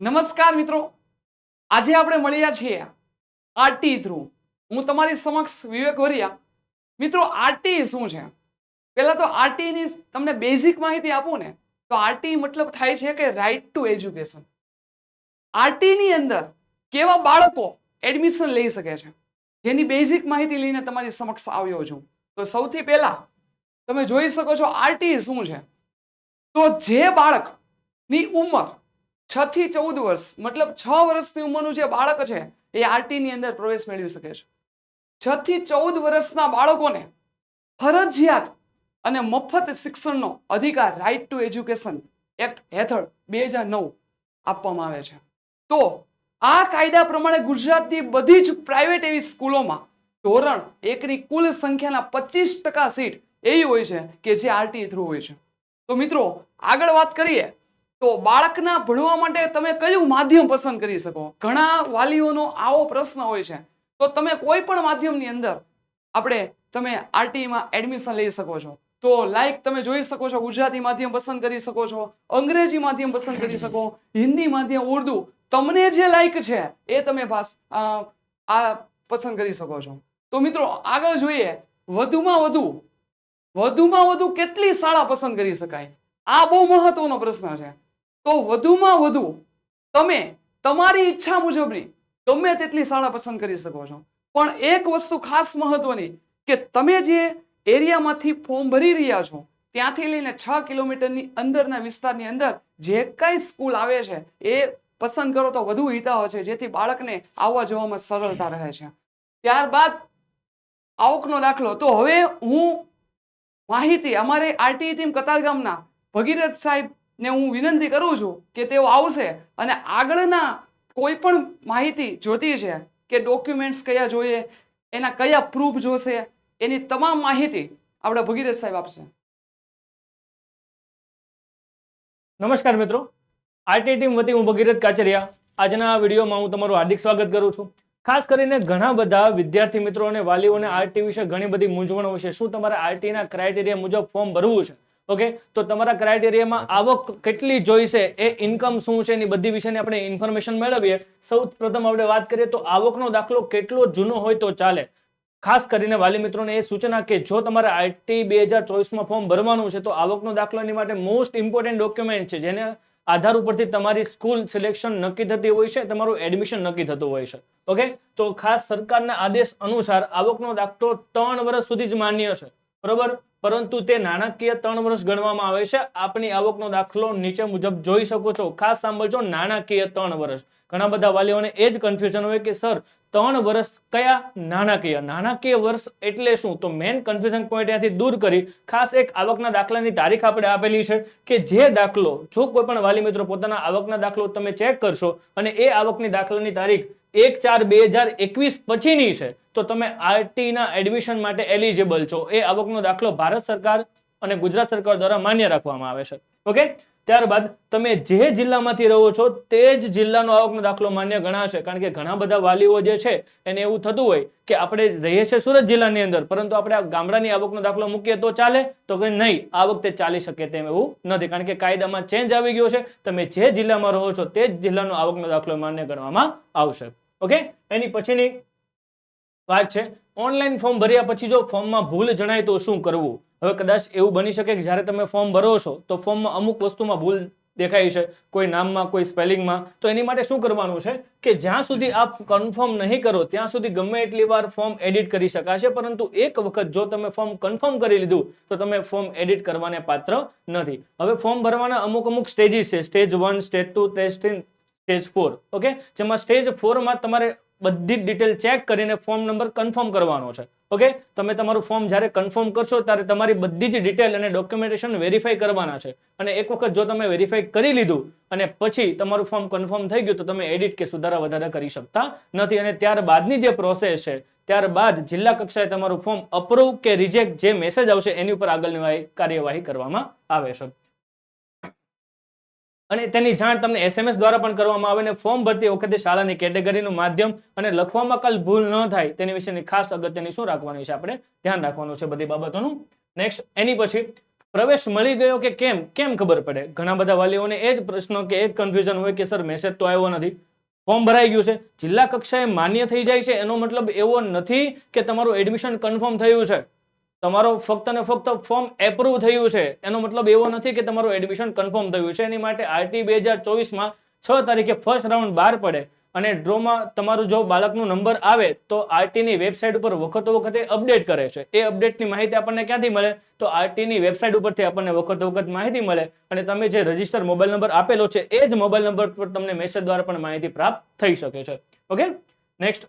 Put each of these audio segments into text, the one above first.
નમસ્કાર મિત્રો. આજે આપણે મળ્યા છીએ આરટી થ્રુ. હું તમારી સમક્ષ વિવેક વરિયા. મિત્રો, આરટી શું છે? પહેલાં તો આરટીની તમને બેઝિક માહિતી આપું ને, તો આરટી મતલબ થાય છે કે રાઈટ ટુ એજ્યુકેશન આરટીની અંદર કેવા બાળકો એડમિશન લઈ શકે છે? જેની બેઝિક માહિતી લઈને તમારી સમક્ષ આવ્યો છું. તો સૌથી પહેલાં તમે જોઈ શકો છો આરટી શું છે? તો જે બાળકની ઉંમર છ થી ચૌદ વર્ષ, મતલબ છ વર્ષની ઉંમરનું જે બાળક છે, એ આરટીની અંદર પ્રવેશ મેળવી શકે છે. છ થી ચૌદ વર્ષના બાળકોને ફરજિયાત અને મફત શિક્ષણનો અધિકાર રાઇટ ટુ એજ્યુકેશન એક્ટ હેઠળ બે હજાર નવ આપવામાં આવે છે. તો આ કાયદા પ્રમાણે ગુજરાતની બધી જ પ્રાઇવેટ એવી સ્કૂલોમાં ધોરણ એકની કુલ સંખ્યાના પચીસ ટકા સીટ એવી હોય છે કે જે આરટી થ્રુ હોય છે. તો મિત્રો, આગળ વાત કરીએ તો બાળકના ભણવા માટે તમે કયું માધ્યમ પસંદ કરી શકો? ઘણા વાલીઓનો આવો પ્રશ્ન હોય છે. તો તમે કોઈ પણ માધ્યમની અંદર આપણે તમે આરટીમાં એડમિશન લઈ શકો છો. તો લાઈક તમે જોઈ શકો છો, ગુજરાતી માધ્યમ પસંદ કરી શકો છો, અંગ્રેજી માધ્યમ પસંદ કરી શકો, હિન્દી માધ્યમ, ઉર્દુ, તમને જે લાઈક છે એ તમે આ પસંદ કરી શકો છો. તો મિત્રો, આગળ જોઈએ, વધુમાં વધુ વધુમાં વધુ કેટલી શાળા પસંદ કરી શકાય? આ બહુ મહત્વનો પ્રશ્ન છે. તો વધુમાં વધુ તમે તમારી ઈચ્છા મુજબની ગમે તેટલી શાળા પસંદ કરી શકો છો. પણ એક વસ્તુ ખાસ મહત્વની કે તમે જે એરિયામાંથી ફોર્મ ભરી રહ્યા છો, ત્યાંથી લઈને છ કિલોમીટરની અંદરના વિસ્તારની અંદર જે કઈ સ્કૂલ આવે છે, એ પસંદ કરો તો વધુ હિતાઓ છે, જેથી બાળકને આવવા જવામાં સરળતા રહે છે. ત્યારબાદ આવકનો દાખલો, તો હવે હું માહિતી, અમારે આરટીઈ ટીમ કતારગામના ભગીરથ સાહેબને હું વિનંતી કરું છું કે તેઓ આવશે અને આગળના કોઈ પણ માહિતી જોતી છે કે ડોક્યુમેન્ટ્સ કયા જોઈએ, એના કયા પ્રૂફ જોશે, એની તમામ માહિતી આપણા ભગીરથ સાહેબ આપશે. નમસ્કાર મિત્રો. આરટી ટીમ વતી હું ભગીરથ કાચરિયા. આજના વિડીયોમાં હું તમારું હાર્દિક સ્વાગત કરું છું. ખાસ કરીને ઘણા બધા વિદ્યાર્થી મિત્રો અને વાલીઓને આરટી વિશે ઘણી બધી મૂંઝવણો છે શું તમારે આરટીના ક્રાઇટેરિયા મુજબ ફોર્મ ભરવું છે? ઓકે તો તમારા ક્રાઇટેરિયામાં આવક કેટલી જોઈશે એ ઇન્કમ શું છે એની બધી વિશેની આપણે ઇન્ફોર્મેશન મેળવીએ. સૌ પ્રથમ આપણે વાત કરીએ તો આવકનો દાખલો કેટલો જૂનો હોય તો ચાલે. ખાસ કરીને વાલી મિત્રોને એ સૂચના કે જો તમારે આઈટી બે હજાર ચોવીસમાં ફોર્મ ભરવાનું છે તો આવકનો દાખલો એની માટે મોસ્ટ ઇમ્પોર્ટન્ટ ડોક્યુમેન્ટ છે જેને આધાર ઉપરથી તમારી સ્કૂલ સિલેક્શન નક્કી થતી હોય છે તમારું એડમિશન નક્કી થતું હોય છે. ઓકે તો ખાસ સરકારના આદેશ અનુસાર આવકનો દાખલો ત્રણ વર્ષ સુધી જ માન્ય છે. બરોબર? પરંતુ તે નાણાકીય ત્રણ વર્ષ ગણવામાં આવે છે. આપની આવકનો દાખલો નીચે મુજબ જોઈ શકો છો. ખાસ સાંભળજો, નાણાકીય ત્રણ વર્ષ. ઘણા બધા વાલીઓને એ જ કન્ફ્યુઝન હોય કે, સર, ત્રણ વર્ષ કયા નાણાકીય? નાણાકીય વર્ષ એટલે શું? તો મેન કન્ફ્યુઝન પોઈન્ટ ત્યાંથી દૂર કરી ખાસ એક આવકના દાખલાની તારીખ આપણે આપેલી છે કે જે દાખલો, જો કોઈ પણ વાલી મિત્રો પોતાના આવકના દાખલો તમે ચેક કરશો અને એ આવકની દાખલાની તારીખ એક ચાર બે હજાર એકવીસ પછીની છે. તો તમે આરટી ના એડમિશન માટે એલિજિબલ છો. એ આવકનો દાખલો ભારત સરકાર અને ગુજરાત સરકાર દ્વારા માન્ય રાખવામાં આવે છે. ઓકે? ત્યારબાદ તમે જે જિલ્લામાંથી રહો છો તે જ જિલ્લાનો આવકનો દાખલો માન્ય ગણાશે. કારણ કે ઘણા બધા વાલીઓ જે છે એને એવું થતું હોય કે આપણે રહીએ છીએ સુરત જિલ્લાની અંદર, પરંતુ આપણે આ ગામડાની આવકનો દાખલો મૂકીએ તો ચાલે? તો કે નહીં, આ વખતે ચાલી શકે તેમ એવું નથી. કારણ કે કાયદામાં ચેન્જ આવી ગયો છે. તમે જે જિલ્લામાં રહો છો તે જ જિલ્લાનો આવકનો દાખલો માન્ય ગણવામાં આવશે. ઓકે? એની પછીની વાત છે. ઓનલાઈન ફોર્મ ભર્યા પછી જો ફોર્મમાં ભૂલ જણાય તો શું કરવું? હવે કદાચ એવું બની શકે કે જ્યારે તમે ફોર્મ ભરો છો, તો ફોર્મમાં અમુક વસ્તુમાં ભૂલ દેખાય છે. કોઈ નામમાં, કોઈ સ્પેલિંગમાં તો એની માટે શું કરવાનું છે કે જ્યાં સુધી આપ કન્ફર્મ નહીં કરો, ત્યાં સુધી ગમે એટલી વાર ફોર્મ એડિટ કરી શકાશે. પરંતુ એક વખત જો તમે ફોર્મ કન્ફર્મ કરી લીધું, તો તમે ફોર્મ એડિટ કરવાને પાત્ર નથી. હવે ફોર્મ ભરવાના અમુક અમુક સ્ટેજીસ છે. Stage one stage two stage stage four okay જેમાં સ્ટેજ ફોરમાં તમારે બધી જ ડિટેલ ચેક કરીને ફોર્મ નંબર કન્ફર્મ કરવાનો છે. ઓકે તમે તમારું ફોર્મ જ્યારે કન્ફર્મ કરશો ત્યારે તમારી બધી જ ડિટેલ અને ડોક્યુમેન્ટેશન વેરીફાઈ કરવાના છે. અને એક વખત જો તમે વેરીફાઈ કરી લીધું અને પછી તમારું ફોર્મ કન્ફર્મ થઈ ગયું તો તમે એડિટ કે સુધારા વધારા કરી શકતા નથી. અને ત્યારબાદની જે પ્રોસેસ છે, ત્યારબાદ જિલ્લા કક્ષાએ તમારું ફોર્મ અપ્રૂવ કે રિજેક્ટ જે મેસેજ આવશે એની ઉપર આગળની વાહી- કાર્યવાહી કરવામાં આવે છે. અને તેની જાણ તમને એસએમએસ દ્વારા પણ કરવામાં આવે અને ફોર્મ ભરતી વખતે શાળાની કેટેગરીનું માધ્યમ અને લખવામાં કલ ભૂલ ન થાય તેની વિશેની ખાસ અગત્યની શું રાખવાની છે આપણે ધ્યાન રાખવાનું છે બધી બાબતોનું. નેક્સ્ટ એની પછી પ્રવેશ મળી ગયો કે કેમ? કેમ ખબર પડે? ઘણા બધા વાલીઓને એ જ પ્રશ્નો કે એ જ કન્ફ્યુઝન હોય કે સર મેસેજ તો આવ્યો નથી. ફોર્મ ભરાઈ ગયું છે. જિલ્લા કક્ષાએ માન્ય થઈ જાય છે એનો મતલબ એવો નથી કે તમારું એડમિશન કન્ફર્મ થયું છે. તમારો ફક્ત ને ફક્ત ફોર્મ એપ્રુવ થયું છે, એનો મતલબ એવો નથી કે તમારું એડમિશન કન્ફર્મ થયું છે. એની માટે આરટી બે હજાર ચોવીસમાં છ તારીખે ફર્સ્ટ રાઉન્ડ બહાર પડે અને ડ્રોમાં તમારું જો બાળકનો નંબર આવે તો આરટીની વેબસાઇટ ઉપર વખતો વખતે અપડેટ કરે છે. એ અપડેટની માહિતી આપણને ક્યાંથી મળે? તો આરટીની વેબસાઇટ ઉપરથી આપણને વખતો વખત માહિતી મળે અને તમે જે રજિસ્ટર મોબાઈલ નંબર આપેલો છે, એ જ મોબાઈલ નંબર પર તમને મેસેજ દ્વારા પણ માહિતી પ્રાપ્ત થઈ શકે છે. ઓકે નેક્સ્ટ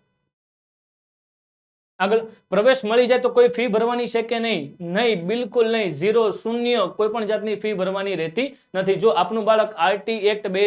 આગળ પ્રવેશ મળી જાય તો કોઈ ફી ભરવાની છે કે નહીં. નહીં, બિલકુલ નહીં. ઝીરો શૂન્ય, કોઈ પણ જાતની ફી ભરવાની રહેતી નથી. જો આપનું બાળક આરટી એક્ટ બે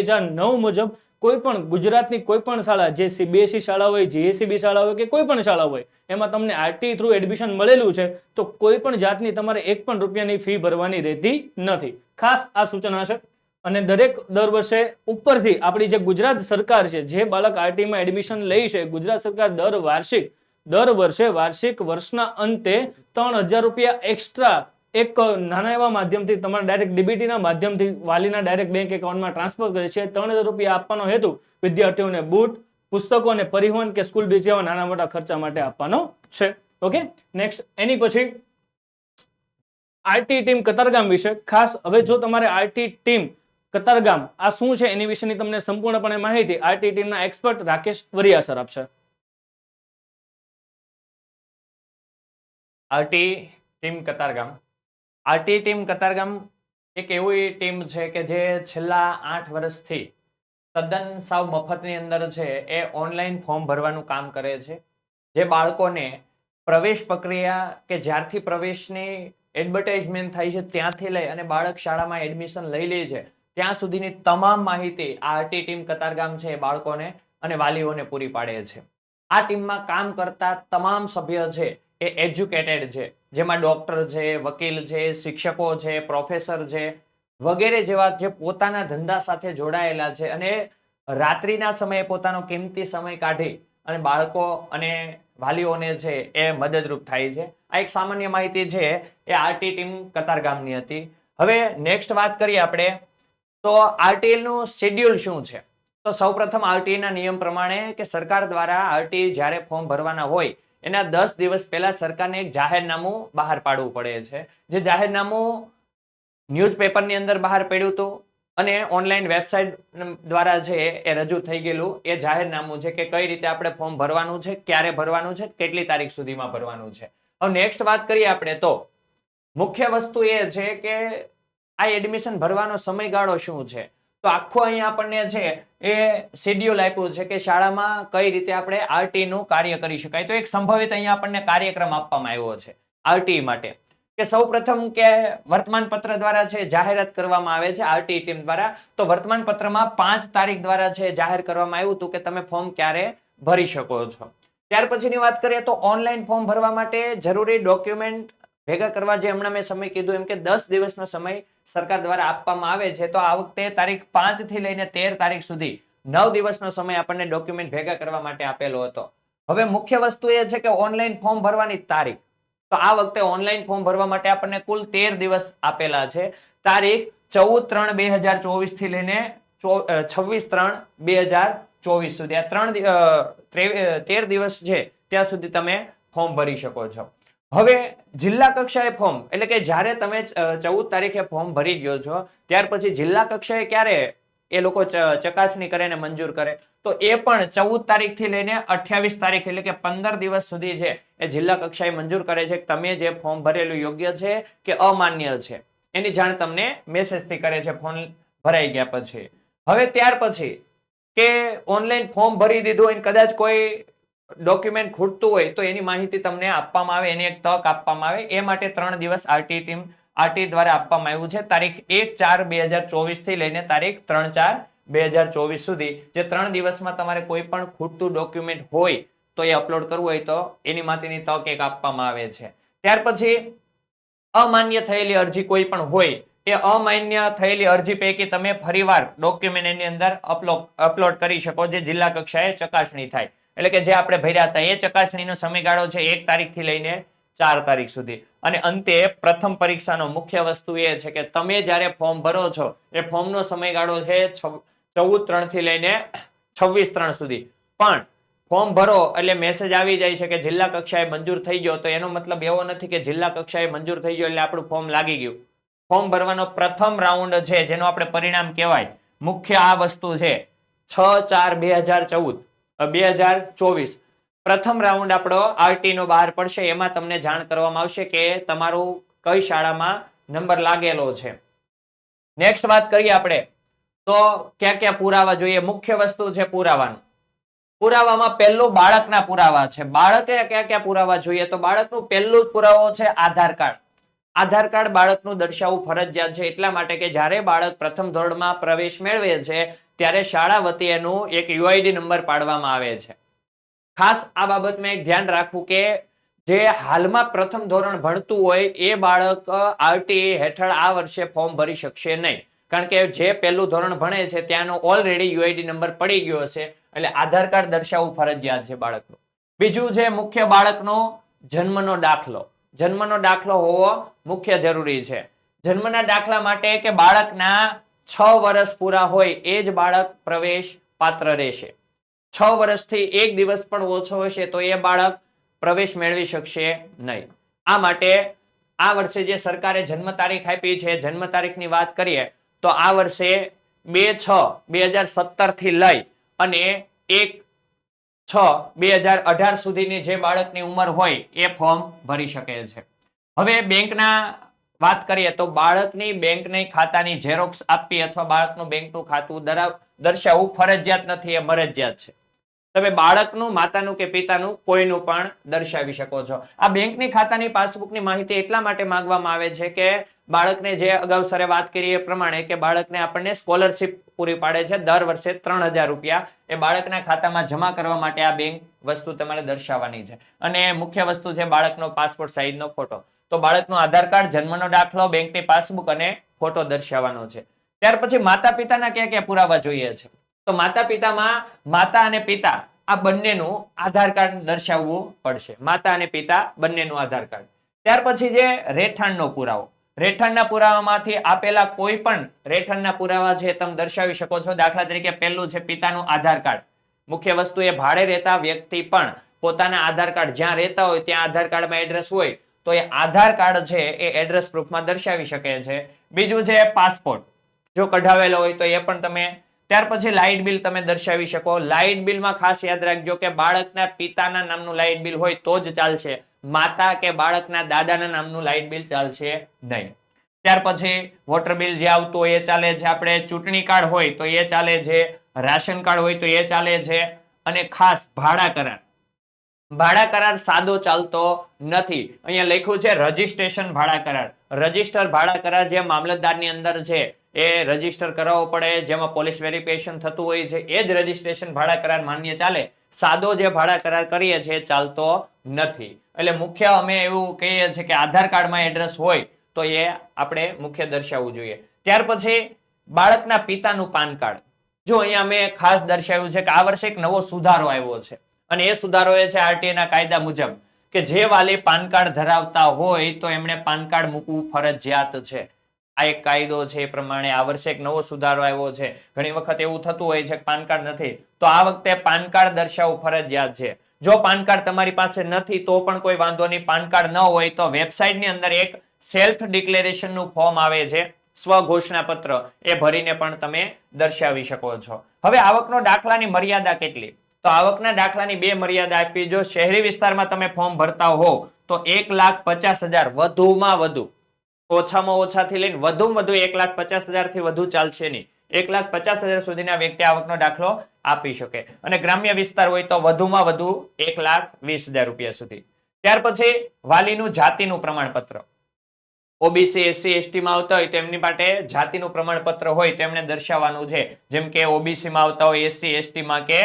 મુજબ કોઈ પણ ગુજરાતની કોઈ પણ શાળા, જે સીબીએસઈ શાળા હોય જીએસસીબી શાળા હોય કે કોઈ પણ શાળા હોય, એમાં તમને આરટી થ્રુ એડમિશન મળેલું છે, તો કોઈ પણ જાતની તમારે એક પણ રૂપિયાની ફી ભરવાની રહેતી નથી. ખાસ આ સૂચના છે અને દરેક દર વર્ષે ઉપરથી આપણી જે ગુજરાત સરકાર છે, જે બાળક આરટીમાં એડમિશન લે છે, ગુજરાત સરકાર દર વાર્ષિક દર વર્ષે વાર્ષિક વર્ષના અંતે ત્રણ હજાર રૂપિયા એક્સ્ટ્રા એક નાના એવા માધ્યમથી તમારા ડાયરેક્ટ ડીબીટીના માધ્યમથી વાલીના ડાયરેક્ટ બેંક એકાઉન્ટમાં ટ્રાન્સફર કરે છે. ત્રણ હજાર રૂપિયા આપવાનો હેતુ વિદ્યાર્થીઓને બૂટ, પુસ્તકો અને પરિવહન કે સ્કૂલ બીજ જેવા નાના મોટા ખર્ચા માટે આપવાનો છે. ઓકે નેક્સ્ટ એની પછી આરટી ટીમ કતારગામ વિશે. ખાસ, હવે જો તમારે આરટી ટીમ કતારગામ, આ શું છે એની વિશેની તમને સંપૂર્ણપણે માહિતી આરટી ટીમના એક્સપર્ટ રાકેશ વરિયા સર આપશે. RT team Katargam. RT team Katargam એક એવી ટીમ છે કે જે છેલ્લા આઠ વર્ષથી તદ્દન સાવ મફતની અંદર છે. એ ઓનલાઈન ફોર્મ ભરવાનું કામ કરે છે. જે બાળકોને પ્રવેશ પ્રક્રિયા કે જ્યારથી પ્રવેશની એડવર્ટાઇઝમેન્ટ થાય છે ત્યાંથી લઈ અને બાળક શાળામાં એડમિશન લઈ લે છે, ત્યાં સુધીની તમામ માહિતી આ આરટી ટીમ કતારગામ છે એ બાળકોને અને વાલીઓને પૂરી પાડે છે. આ ટીમમાં કામ કરતા તમામ સભ્ય છે એ એજ્યુકેટેડ છે, જેમાં ડોક્ટર છે, વકીલ છે, શિક્ષકો છે, પ્રોફેસર છે, વગેરે જેવા જે પોતાના ધંધા સાથે જોડાયેલા છે. અને રાત્રિના સમયે પોતાનો કિંમતી સમય કાઢી અને બાળકો અને વાલીઓને છે એ મદદરૂપ થાય છે. આ એક સામાન્ય માહિતી છે, એ આરટી ટીમ કતારગામની હતી. હવે નેક્સ્ટ વાત કરીએ આપણે. તો આરટીએલનું શેડ્યુલ શું છે? તો સૌપ્રથમ આરટીઈ ના નિયમ પ્રમાણે કે સરકાર દ્વારા આરટી જ્યારે ફોર્મ ભરવાના હોય એના દસ દિવસ પહેલા સરકારને એક જાહેરનામું બહાર પાડવું પડે છે. જે જાહેરનામું ન્યૂઝપેપરની અંદર બહાર પડ્યું હતું અને ઓનલાઈન વેબસાઇટ દ્વારા છે એ રજૂ થઈ ગયેલું, એ જાહેરનામું છે કે કઈ રીતે આપણે ફોર્મ ભરવાનું છે, ક્યારે ભરવાનું છે, કેટલી તારીખ સુધીમાં ભરવાનું છે. હવે નેક્સ્ટ વાત કરીએ આપણે તો, મુખ્ય વસ્તુ એ છે કે આ એડમિશન ભરવાનો સમયગાળો શું છે? તો આખો અહીંયા આપણને છે એ શેડ્યુલ આપ્યું છે કે શાળામાં કઈ રીતે આપણે આરટી નું કાર્ય કરી શકાય. તો એક સંભવિત અહીંયા આપણને કાર્યક્રમ આપવામાં આવ્યો છે આરટી માટે. કે સૌ પ્રથમ કે વર્તમાન પત્ર દ્વારા છે જાહેરાત કરવામાં આવે છે આરટી ટીમ દ્વારા, તો વર્તમાન પત્રમાં પાંચ તારીખ દ્વારા છે જાહેર કરવામાં આવ્યું હતું કે તમે ફોર્મ ક્યારે ભરી શકો છો. ત્યાર પછીની વાત કરીએ તો ઓનલાઈન ફોર્મ ભરવા માટે જરૂરી ડોક્યુમેન્ટ ભેગા કરવા જે હમણાં મેં સમય કીધું, એમ કે દસ દિવસનો સમય સરકાર દ્વારા આપવામાં આવે છે, તો આ વખતે તારીખ પાંચથી લઈને તેર તારીખ સુધી નવ દિવસનો સમય આપણને ડોક્યુમેન્ટ ભેગા કરવા માટે આપેલો હતો. હવે મુખ્ય વસ્તુ એ છે કે ઓનલાઈન ફોર્મ ભરવાની તારીખ. તો આ વખતે ઓનલાઈન ફોર્મ ભરવા માટે આપણને કુલ તેર દિવસ આપેલા છે. તારીખ ચૌદ ત્રણ બે હજાર ચોવીસથી લઈને છવ્વીસ ત્રણ બે હજાર ચોવીસ સુધી. આ ત્રણ તેર દિવસ છે, ત્યાં સુધી તમે ફોર્મ ભરી શકો છો. હવે જિલ્લા કક્ષાએ ફોર્મ, એટલે કે જ્યારે તમે ચૌદ તારીખે ફોર્મ ભરી ગયો છો, ત્યાર પછી જિલ્લા કક્ષાએ ક્યારે એ લોકો ચકાસણી કરે ને મંજૂર કરે? તો એ પણ ચૌદ તારીખથી લઈને અઠ્યાવીસ તારીખ, એટલે કે પંદર દિવસ સુધી છે એ જિલ્લા કક્ષાએ મંજૂર કરે છે તમે જે ફોર્મ ભરેલું યોગ્ય છે કે અમાન્ય છે. એની જાણ તમને મેસેજથી કરે છે, ફોન ભરાઈ ગયા પછી. હવે ત્યાર પછી કે ઓનલાઈન ફોર્મ ભરી દીધું હોય કદાચ કોઈ ડોક્યુમેન્ટ ખૂટતું હોય તો એની માહિતી તમને આપવામાં આવે, એની એક તક આપવામાં આવે. એ માટે ત્રણ દિવસ આરટી ટીમ આરટી દ્વારા આપવામાં આવ્યું છે. તારીખ એક ચાર બે હજાર ચોવીસથી લઈને તારીખ ત્રણ ચાર બે હજાર ચોવીસ સુધી. જે ત્રણ દિવસમાં તમારે કોઈ પણ ખૂટતું ડોક્યુમેન્ટ હોય તો એ અપલોડ કરવું હોય તો એની માટેની તક એક આપવામાં આવે છે. ત્યાર પછી અમાન્ય થયેલી અરજી કોઈ પણ હોય, એ અમાન્ય થયેલી અરજી પૈકી તમે ફરીવાર ડોક્યુમેન્ટ એની અંદર અપલોડ અપલોડ કરી શકો જે જિલ્લા કક્ષાએ ચકાસણી થાય. એટલે કે જે આપણે ભર્યા હતા, એ ચકાસણીનો સમયગાળો છે એક તારીખથી લઈને ચાર તારીખ સુધી. અને અંતે પ્રથમ પરીક્ષાનો મુખ્ય વસ્તુ એ છે કે તમે જ્યારે ફોર્મ ભરો છો, એ ફોર્મનો સમયગાળો છે ચૌદ ત્રણથી લઈને છવ્વીસ ત્રણ સુધી. પણ ફોર્મ ભરો એટલે મેસેજ આવી જાય છે કે જિલ્લા કક્ષાએ મંજૂર થઈ ગયો, તો એનો મતલબ એવો નથી કે જિલ્લા કક્ષાએ મંજૂર થઈ ગયો એટલે આપણું ફોર્મ લાગી ગયું. ફોર્મ ભરવાનો પ્રથમ રાઉન્ડ છે, જેનું આપણે પરિણામ કહેવાય. મુખ્ય આ વસ્તુ છે છ ચાર બે હજાર ચૌદ. બે હજાર ચોવીસ. પ્રથમ રાઉન્ડ આપણો આરટી નો બહાર પડશે. એમાં તમને જાણ કરવામાં આવશે કે તમારું કઈ શાળામાં નંબર લાગેલો છે. નેક્સ્ટ વાત કરીએ આપણે. તો ક્યાં ક્યાં પુરાવા જોઈએ? મુખ્ય વસ્તુ છે પુરાવાનું. પુરાવામાં પહેલું બાળકના પુરાવા છે. બાળકે ક્યાં ક્યાં પુરાવા જોઈએ? તો બાળકનું પહેલું પુરાવો છે આધાર કાર્ડ. આધાર કાર્ડ બાળકનું દર્શાવવું ફરજિયાત છે. એટલા માટે કે જ્યારે બાળક પ્રથમ ધોરણમાં પ્રવેશ મેળવે છે, ત્યારે શાળા વતી એનું એક યુઆઈડી નંબર પાડવામાં આવે છે. ખાસ આ બાબતમાં એક ધ્યાન રાખવું કે જે હાલમાં પ્રથમ ધોરણ ભણતું હોય, એ બાળક આરટીઈ હેઠળ આ વર્ષે ફોર્મ ભરી શકશે નહીં. કારણ કે જે પહેલું ધોરણ ભણે છે, ત્યાંનો ઓલરેડી યુઆઈડી નંબર પડી ગયો છે એટલે આધાર કાર્ડ દર્શાવવું ફરજિયાત છે બાળકનું. બીજું છે મુખ્ય બાળકનો જન્મનો દાખલો. જન્મનો દાખલો હોવો મુખ્ય જરૂરી છે. જન્મના દાખલા માટે કે બાળકના છ વર્ષ પૂરા હોય એ જ બાળક પ્રવેશ પાત્ર રહેશે. છ વર્ષથી એક દિવસ પણ ઓછો હશે તો એ બાળક પ્રવેશ મેળવી શકશે નહીં. આ માટે આ વર્ષે જે સરકારે જન્મ તારીખ આપી છે, જન્મ તારીખની વાત કરીએ, તો આ વર્ષે બે છ, બે હજાર સત્તરથી લઈ અને એક છ, બે હજાર અઢાર સુધીની જે બાળકની ઉંમર હોય એ ફોર્મ ભરી શકે છે. હવે બેંકના વાત કરીએ તો બાળકની બેંકની ખાતાની ઝેરોક્સ આપવી અથવા બાળકનું બેંકનું ખાતું દર્શાવવું ફરજિયાત નથી, એ મરજિયાત છે. તમે બાળકનું, માતાનું કે પિતાનું કોઈનું પણ દર્શાવી શકો છો. આ બેંકની ખાતાની પાસબુકની માહિતી એટલા માટે માંગવામાં આવે છે કે બાળકને જે અગાઉ સરે વાત કરી એ પ્રમાણે કે બાળકને આપણને સ્કોલરશિપ પૂરી પાડે છે, દર વર્ષે ત્રણ રૂપિયા. એ બાળકના ખાતામાં જમા કરવા માટે આ બેંક વસ્તુ તમારે દર્શાવવાની છે. અને મુખ્ય વસ્તુ છે બાળકનો પાસપોર્ટ સાઇઝનો ફોટો. તો બાળકનો આધાર કાર્ડ, જન્મનો દાખલો, બેંકની પાસબુક અને ફોટો દર્શાવવાનો છે. ત્યાર પછી માતા પિતાના ક્યાં ક્યાં પુરાવા જોઈએ છે? તો માતા પિતામાં માતા અને પિતા, આ બંનેનું આધાર કાર્ડ દર્શાવવું પડશે. માતા અને પિતા બંનેનું આધાર કાર્ડ. ત્યાર પછી જે રહેઠાણનો પુરાવો. રહેઠાણના પુરાવામાંથી આપેલા કોઈ પણ રહેઠાણના પુરાવા છે તમે દર્શાવી શકો છો, દાખલા તરીકે પહેલું છે પિતાનું આધાર કાર્ડ. મુખ્ય વસ્તુ એ ભાડે રહેતા વ્યક્તિ પણ પોતાના આધાર કાર્ડ જ્યાં રહેતા હોય ત્યાં આધાર કાર્ડમાં એડ્રેસ હોય તો એ આધાર કાર્ડ છે એ એડ્રેસ પ્રૂફમાં દર્શાવી શકે છે. બીજું છે પાસપોર્ટ જો કઢાવેલો હોય તો એ પણ તમે ત્યાર પછી લાઇટ બિલ તમે દર્શાવી શકો. લાઇટ બિલમાં ખાસ યાદ રાખજો કે બાળકના પિતાના નામનું લાઇટ બિલ હોય તો જ ચાલશે. માતા કે બાળકના દાદાના નામનું લાઇટ બિલ ચાલશે નહીં. ત્યાર પછી વોટર બિલ જે આવતું હોય એ ચાલે છે. આપણે ચૂંટણી કાર્ડ હોય તો એ ચાલે છે. રાશન કાર્ડ હોય તો એ ચાલે છે. અને ખાસ ભાડા કરાર. ભાડા કરાર સાદો ચાલતો નથી. અહીંયા લખ્યું છે રજીસ્ટ્રેશન ભાડા કરાર. રજિસ્ટર ભાડા કરાર જે મામલતદારની અંદર છે એ રજિસ્ટર કરાવવો પડે. જેમાં પોલીસ વેરિફિકેશન થતું હોય છે, એ જ રજીસ્ટ્રેશન ભાડા કરાર માન્ય ચાલે. સાદો જે ભાડા કરાર કરીએ છીએ ચાલતો નથી. એટલે મુખ્ય અમે એવું કહીએ છીએ કે આધાર કાર્ડમાં એડ્રેસ હોય તો એ આપણે મુખ્ય દર્શાવવું જોઈએ. ત્યાર પછી બાળકના પિતાનું પાન કાર્ડ. જો અહીંયા મેં ખાસ દર્શાવ્યું છે કે આ વર્ષે એક નવો સુધારો આવ્યો છે. અને એ સુધારો એ છે આરટીઆઈના કાયદા મુજબ કે જે વાલી પાન કાર્ડ ધરાવતા હોય તો એમણે પાન કાર્ડ મૂકવું ફરજિયાત છે. આ એક કાયદો છે એ પ્રમાણે આ વર્ષે એક નવો સુધારો આવ્યો છે. ઘણી વખત એવું થતું હોય છે પાન કાર્ડ નથી. તો આ વખતે પાન કાર્ડ દર્શાવવું ફરજિયાત છે. જો પાન કાર્ડ તમારી પાસે નથી, તો પણ કોઈ વાંધો નહીં. પાન કાર્ડ ન હોય તો વેબસાઇટની અંદર એક સેલ્ફ ડિક્લેરેશનનું ફોર્મ આવે છે સ્વઘોષણા પત્ર એ ભરીને પણ તમે દર્શાવી શકો છો. હવે આવકનો દાખલાની મર્યાદા કેટલી? તો આવકના દાખલાની બે મર્યાદા આપી. જો શહેરી વિસ્તારમાં તમે ફોર્મ ભરતા હો, તો એક લાખ પચાસ હજાર વધુમાં વધુ. ઓછામાં ઓછાથી લઈને વધુમાં વધુ એક લાખ પચાસ હજારથી વધુ ચાલશે નહીં. એક લાખ પચાસ હજાર સુધીના વ્યક્તિ આવકનો દાખલો આપી શકે. અને ગ્રામ્ય વિસ્તાર હોય તો વધુમાં વધુ એક લાખ વીસ હજાર રૂપિયા સુધી. ત્યાર પછી વાલીનું જાતિનું પ્રમાણપત્ર. ઓબીસી, એસસી એસટી માં આવતા હોય તેમની માટે જાતિનું પ્રમાણપત્ર હોય તેમણે દર્શાવવાનું છે. જેમ કે ઓબીસી માં આવતા હોય, એસસી એસટી માં કે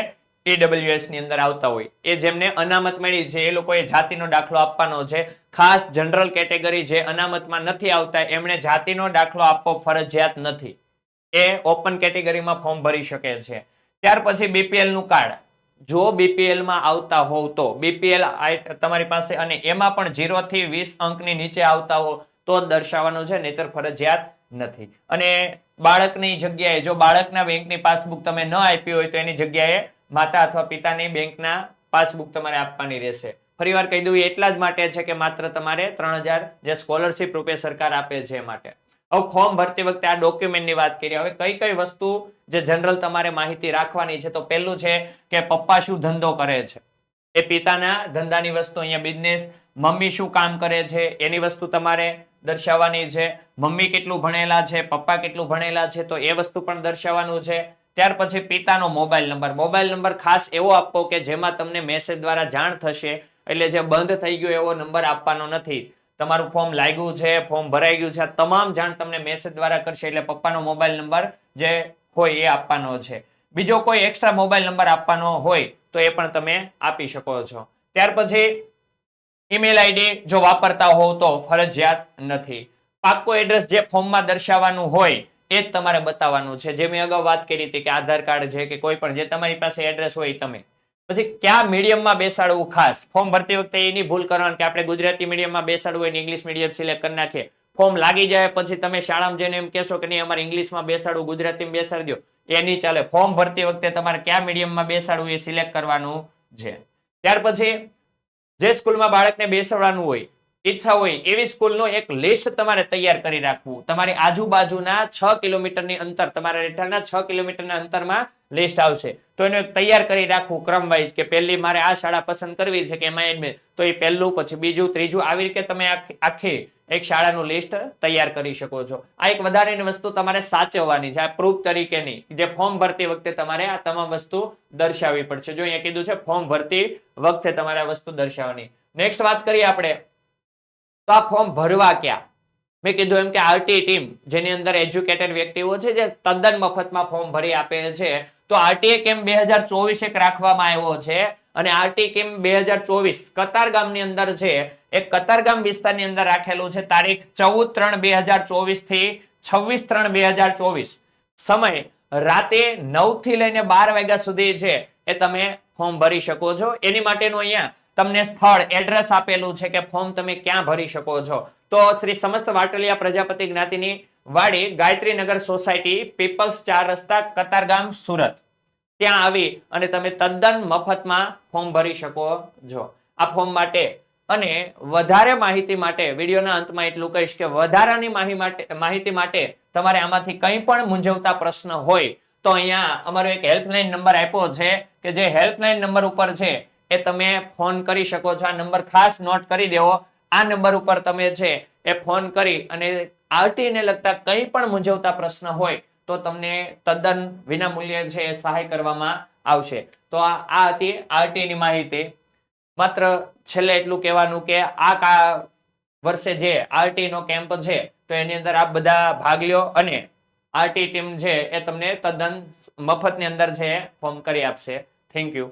ઈડબ્લ્યુએસની અંદર આવતા હોય. એ જેમને અનામત મળી છે, એ લોકોએ જાતિનો દાખલો આપવાનો છે. ખાસ જનરલ કેટેગરી જે અનામતમાં નથી આવતા, એમણે જાતિનો દાખલો આપવો ફરજિયાત નથી. એ ઓપન કેટેગરીમાં ફોર્મ ભરી શકે છે. ત્યાર પછી બીપીએલનું કાર્ડ જો બીપીએલમાં આવતા હોવ તો બીપીએલ તમારી પાસે અને એમાં પણ ઝીરો થી વીસ અંકની નીચે આવતા હો તો દર્શાવવાનું છે, નહીતર ફરજિયાત નથી. અને બાળકની જગ્યાએ જો બાળકના બેંકની પાસબુક તમે ન આપી હોય તો એની જગ્યાએ માતા અથવા પિતાની બેંકના પાસબુક તમારે આપવાની રહેશે. ફરીવાર કહી દઉં, એટલા જ માટે છે કે માત્ર તમારે ત્રણ જે સ્કોલરશીપ રૂપે સરકાર આપે છે માટે. હવે ફોર્મ ભરતી વખતે આ ડોક્યુમેન્ટની વાત કરી હવે કઈ કઈ વસ્તુ જે જનરલ તમારે માહિતી રાખવાની છે? તો પહેલું છે કે પપ્પા શું ધંધો કરે છે? એ પિતાના ધંધાની વસ્તુ અહીંયા બિઝનેસ મમ્મી શું કામ કરે છે? એની વસ્તુ તમારે દર્શાવવાની છે. મમ્મી કેટલું ભણેલા છે? પપ્પા કેટલું ભણેલા છે? તો એ વસ્તુ પણ દર્શાવવાનું છે. ત્યાર પછી પિતાનો મોબાઈલ નંબર મોબાઈલ નંબર ખાસ એવો આપવો કે જેમાં તમને મેસેજ દ્વારા જાણ થશે. એટલે જે બંધ થઈ ગયો એવો નંબર આપવાનો નથી. તમારું ફોર્મ લાગ્યું છે ફોર્મ ભરાઈ ગયું છે, આ તમામ જાણ તમને મેસેજ દ્વારા કરશે, એટલે પપ્પાનો મોબાઈલ નંબર જે હોય એ આપવાનો છે. બીજો કોઈ એક્સ્ટ્રા મોબાઈલ નંબર આપવાનો હોય, તો એ પણ તમે આપી શકો છો. ત્યાર પછી ઈમેલ આઈડી જો વાપરતા હોવ તો ફરજિયાત નથી. પાક્કો એડ્રેસ જે ફોર્મમાં દર્શાવવાનું હોય, એ જ તમારે બતાવવાનું છે. જે મેં અગાઉ વાત કરી હતી કે આધાર કાર્ડ છે કે કોઈ પણ, જે તમારી પાસે એડ્રેસ હોય તમે પછી કયા મીડિયમમાં બેસાડવું ખાસ? ફોર્મ ભરતી વખતે એની ભૂલ કરવાની કે આપણે ગુજરાતી મીડિયમમાં બેસાડવું હોય ઇંગ્લિશ મીડિયમ સિલેક્ટ કરી નાખીએ. ફોર્મ લાગી જાય પછી તમે શાળામાં જઈને એમ કહેશો કે નહીં, અમારે ઇંગ્લિશમાં બેસાડવું, ગુજરાતીમાં બેસાડી દો એ નહીં ચાલે. ફોર્મ ભરતી વખતે તમારે કયા મીડિયમમાં બેસાડવું એ સિલેક્ટ કરવાનું છે. ત્યાર પછી જે સ્કૂલમાં બાળકને બેસાડવાનું હોય ઈચ્છા હોય એવી સ્કૂલનો એક લિસ્ટ તમારે તૈયાર કરી રાખવું. તમારી આજુબાજુના છ કિલોમીટરની અંતર, તમારા રહેઠાણના છ કિલોમીટરના અંતરમાં લિસ્ટ આવશે. તો એને તૈયાર કરી રાખવું ક્રમ વાઇઝ કે પહેલી મારે આ શાળા પસંદ કરવી છે કે એમાં admit. તો એ પહેલું, પછી બીજું, ત્રીજું, આવી રીતે તમે આખી એક શાળાનું લિસ્ટ તૈયાર કરી શકો છો. આ એક વધારેની વસ્તુ તમારે સાચવવાની છે, આ પ્રૂફ તરીકેની. જે ફોર્મ ભરતી વખતે તમારે આ તમામ વસ્તુ દર્શાવવી પડશે. જો અહીંયા કીધું છે ફોર્મ ભરતી વખતે તમારે આ વસ્તુ દર્શાવવાની. નેક્સ્ટ વાત કરીએ આપણે. તો આ ફોર્મ ભરવા ક્યાં? મેં કીધું એમ કે આરટી ટીમ જેની અંદર એજ્યુકેટેડ વ્યક્તિઓ છે, જે તદ્દન મફતમાં ફોર્મ ભરી આપે છે. તો આરટીએ કેમ્પ બે હજાર ચોવીસ એક રાખવામાં આવ્યો છે? અને આરટી કેમ્પ બે હજાર ચોવીસ કતારગામની અંદર છે? એ કતારગામ વિસ્તારની અંદર રાખેલું છે, તારીખ ચૌદ ત્રણ બે હજાર ચોવીસથી છવ્વીસ ત્રણ બે હજાર ચોવીસ. સમય રાતે નવથી લઈને બાર વાગ્યા સુધી છે, એ તમે ફોર્મ ભરી શકો છો. એની માટેનું અહીંયા તમને સ્થળ એડ્રેસ આપેલું છે કે ફોર્મ તમે ક્યાં ભરી શકો છો. તો શ્રી સમસ્ત વાટલિયા પ્રજાપતિ જ્ઞાતિની વાડી ગાયત્રીનગર સોસાયટી, પીપલ્સ ચાર રસ્તા કતારગામ સુરત. ત્યાં આવી અને તમે તદ્દન મફતમાં ફોર્મ ભરી શકો છો. આ ફોર્મ માટે અને વધારે માહિતી માટે, વિડીયોના અંતમાં એટલું કહીશ કે વધારાની માહી માહિતી માટે તમારે આમાંથી કંઈ પણ મૂંઝવતા પ્રશ્ન હોય, તો અહીંયા અમારો એક હેલ્પલાઇન નંબર આપ્યો છે કે જે હેલ્પલાઇન નંબર ઉપર છે એ તમે ફોન કરી શકો છો. આ નંબર ખાસ નોટ કરી દેવો. આ નંબર ઉપર તમે છે એ ફોન કરી અને આરટીને લગતા કંઈ પણ મૂંઝવતા પ્રશ્ન હોય તો તમને તદ્દન વિના મૂલ્યે છે સહાય કરવામાં આવશે. તો આ હતી આરટી ની માહિતી. માત્ર છેલ્લે એટલું કહેવાનું કે આ વર્ષે જે આરટી નો કેમ્પ છે, તો એની અંદર આપ બધા ભાગ લ્યો અને આરટી ટીમ છે એ તમને તદ્દન મફતની અંદર છે ફોર્મ કરી આપશે. Thank you.